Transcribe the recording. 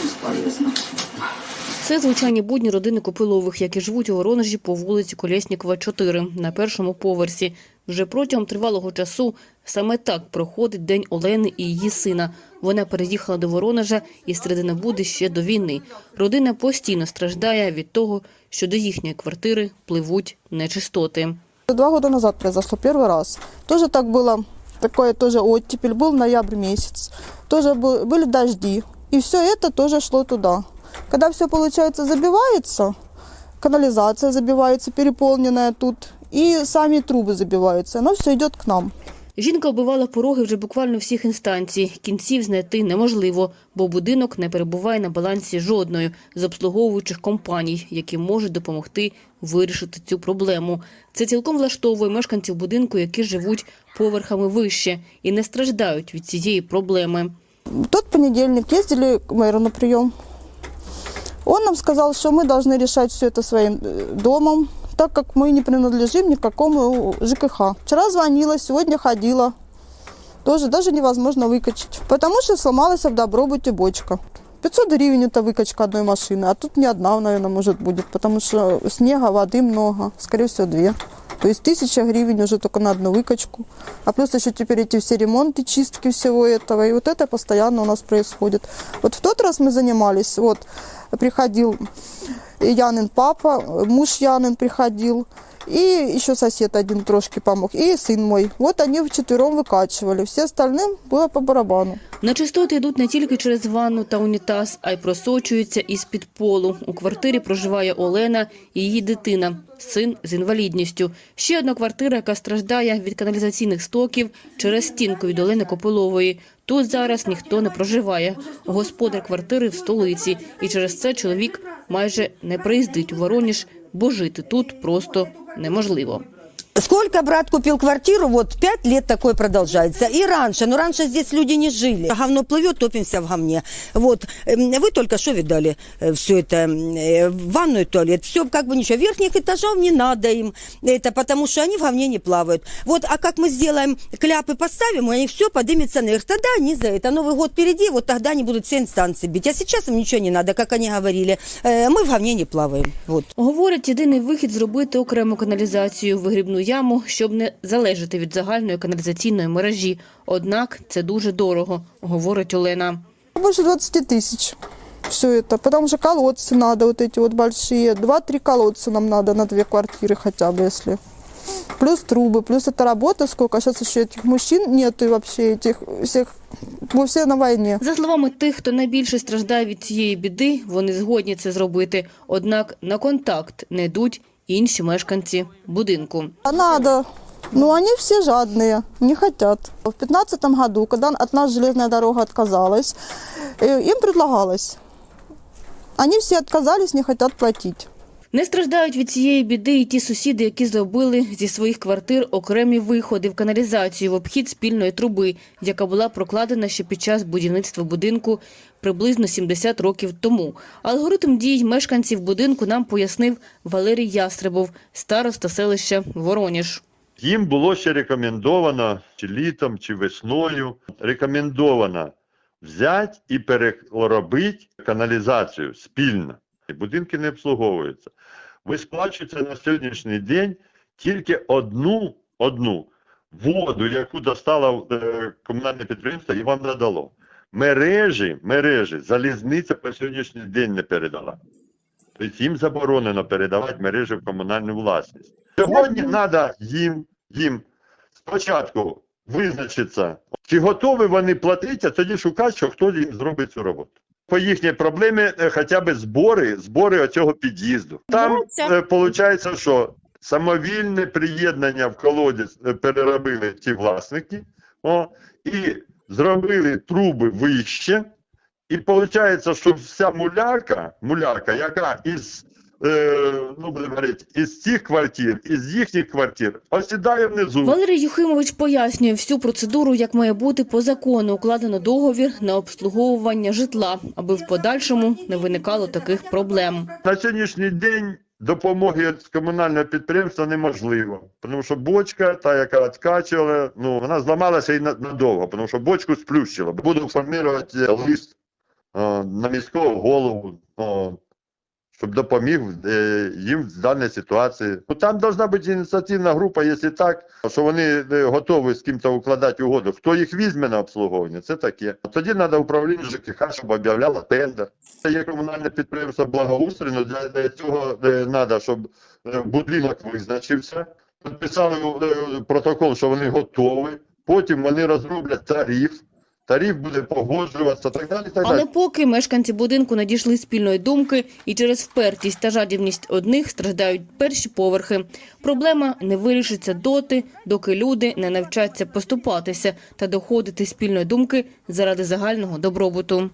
бесполезно. Це звичайні будні родини Копилових, які живуть у Воронежі по вулиці Колєснікова, 4, на першому поверсі. Вже протягом тривалого часу саме так проходить день Олени і її сина. Вона переїхала до Воронежа із середини Буди ще до війни. Родина постійно страждає від того, що до їхньої квартири пливуть нечистоти. Два года назад произошло первый раз. Тоже так было, такое тоже оттепель, был ноябрь месяц. Тоже был- были дожди. И все это тоже шло туда. Когда все, получается, забивается, канализация забивается, переполненная тут, и сами трубы забиваются, оно все идет к нам. Жінка оббивала пороги вже буквально всіх інстанцій. Кінців знайти неможливо, бо будинок не перебуває на балансі жодної з обслуговуючих компаній, які можуть допомогти вирішити цю проблему. Це цілком влаштовує мешканців будинку, які живуть поверхами вище і не страждають від цієї проблеми. Тот понедельник ездили к мэру на прием. Он нам сказал, что мы должны решать все это своим э, домом, так как мы не принадлежим никакому ЖКХ. Вчера звонила, сегодня ходила. Тоже даже невозможно выкачать. Потому что сломалась в Добробуте бочка. 500 гривен это выкачка одной машины, а тут не одна, наверное, может будет, потому что снега, воды много, скорее всего, две. То есть тысяча гривен уже только на одну выкачку. А плюс еще теперь эти все ремонты, чистки всего этого. И вот это постоянно у нас происходит. Вот в тот раз мы занимались, вот приходил Янин папа, муж Янин приходил, и еще сосед один трошки помог, и сын мой. Вот они вчетвером выкачивали. Все остальным было по барабану. Нечистоти йдуть не тільки через ванну та унітаз, а й просочуються із під полу. У квартирі проживає Олена і її дитина, син з інвалідністю. Ще одна квартира, яка страждає від каналізаційних стоків через стінку від Олени Копилової. Тут зараз ніхто не проживає. Господар квартири в столиці, і через це чоловік майже не приїздить у Вороніж, бо жити тут просто неможливо. Сколько брат купил квартиру, вот пять лет такое продолжается. И раньше, но раньше здесь люди не жили. Говно плывет, топимся в говне. Вот, эм, вы только что видали все это, э, ванную, туалет, все как бы ничего. Верхних этажов не надо им, это потому что они в говне не плавают. Вот, а как мы сделаем, кляпы поставим, у них все поднимется наверх, тогда они за это. Новый год впереди, вот тогда они будут все инстанции бить. А сейчас им ничего не надо, как они говорили. Э, мы в говне не плаваем. Вот. Говорять, єдиний вихід зробити окрему каналізацію, вигрібну яму, щоб не залежати від загальної каналізаційної мережі. Однак це дуже дорого, говорить Олена. Больше 20 тысяч. Все это. Потому что колодцы надо, вот эти вот большие. Два-три колодца нам надо на две квартиры хотя бы, если. Плюс трубы, плюс это работа сколько. Сейчас еще этих мужчин нету и вообще этих всех. Мы все на войне. За словами тих, хто найбільше страждає від цієї біди, вони згодні це зробити. Однак на контакт не йдуть інші мешканці будинку. Надо. Ну, они все жадные, не хотят. В 2015 году, когда от нас железная дорога отказалась, їм им предлагалось. Они все отказались, не хотят платить. Не страждають від цієї біди і ті сусіди, які зробили зі своїх квартир окремі виходи в каналізацію в обхід спільної труби, яка була прокладена ще під час будівництва будинку приблизно 70 років тому. Алгоритм дій мешканців будинку нам пояснив Валерій Ястребов, староста селища Вороніж. Їм було ще рекомендовано чи літом, чи весною. Рекомендовано взяти і переробити каналізацію спільно. Будинки не обслуговуються. Ви сплачуєте на сьогоднішній день тільки одну, одну воду, яку достало е, комунальне підприємство і вам надало. Мережі, мережі, залізниця по сьогоднішній день не передала. Тобто їм заборонено передавати мережі в комунальну власність. Сьогодні треба їм, їм спочатку визначитися, чи готові вони платити, а тоді шукати, що хто їм зробить цю роботу. По їхній проблемі е, хоча б збори, збори оцього під'їзду. Там виходить, що самовільне приєднання в колодязь е, переробили ті власники, о, і зробили труби вище. І виходить, що вся мулярка, мулярка, яка із, е, ну, будемо говорити, із цих квартир, із їхніх квартир, осідає внизу. Валерій Юхимович пояснює всю процедуру, як має бути по закону. Укладено договір на обслуговування житла, аби в подальшому не виникало таких проблем. На сьогоднішній день допомоги з комунального підприємства неможливо, тому що бочка, та яка відкачувала, ну вона зламалася і на- надовго, тому що бочку сплющила. Буду формувати лист е, на міського голову, е, щоб допоміг е, їм в даній ситуації. Ну, там повинна бути ініціативна група, якщо так, що вони е, готові з ким-то укладати угоду. Хто їх візьме на обслуговування, це таке. Тоді треба управління ЖКХ, щоб об'являло тендер. Це є комунальне підприємство благоустрою, але для, цього треба, щоб е, будинок визначився, підписали протокол, що вони готові, потім вони розроблять тариф, тариф буде погоджуватися, так далі. Так далі. Але поки мешканці будинку надійшли спільної думки і через впертість та жадібність одних страждають перші поверхи. Проблема не вирішиться доти, доки люди не навчаться поступатися та доходити спільної думки заради загального добробуту.